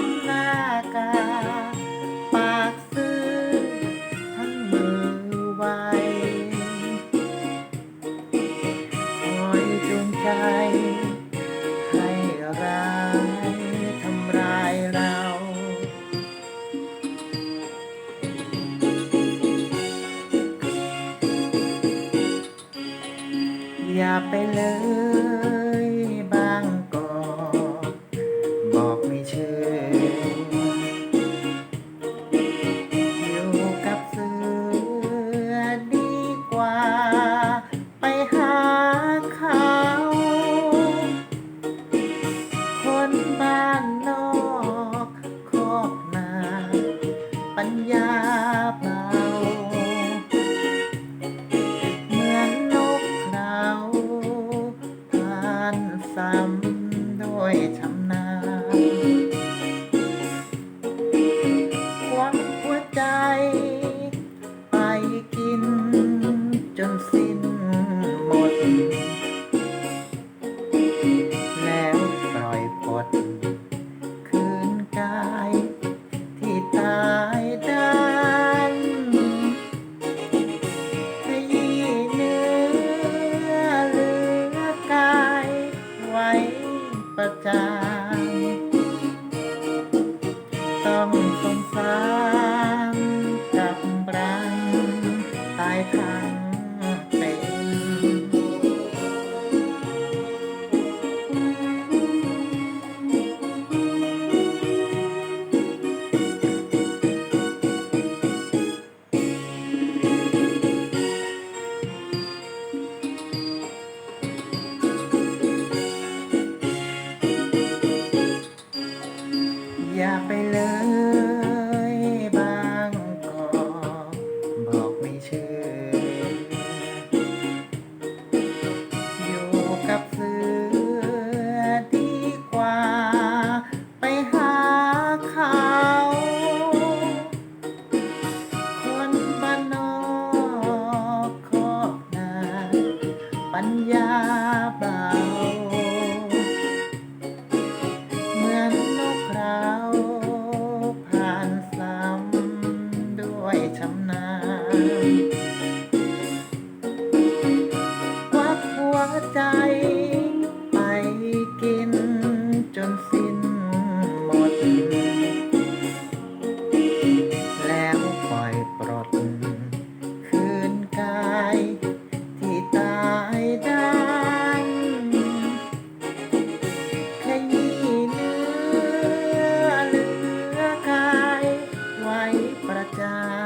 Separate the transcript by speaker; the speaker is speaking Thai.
Speaker 1: ำหน้ากา ปากซื้อทั้งมือไวคอยจูงใจ ให้ร้ายทำร้ายเรา อย่าไปเลย สงสารกับรังตายทาง God.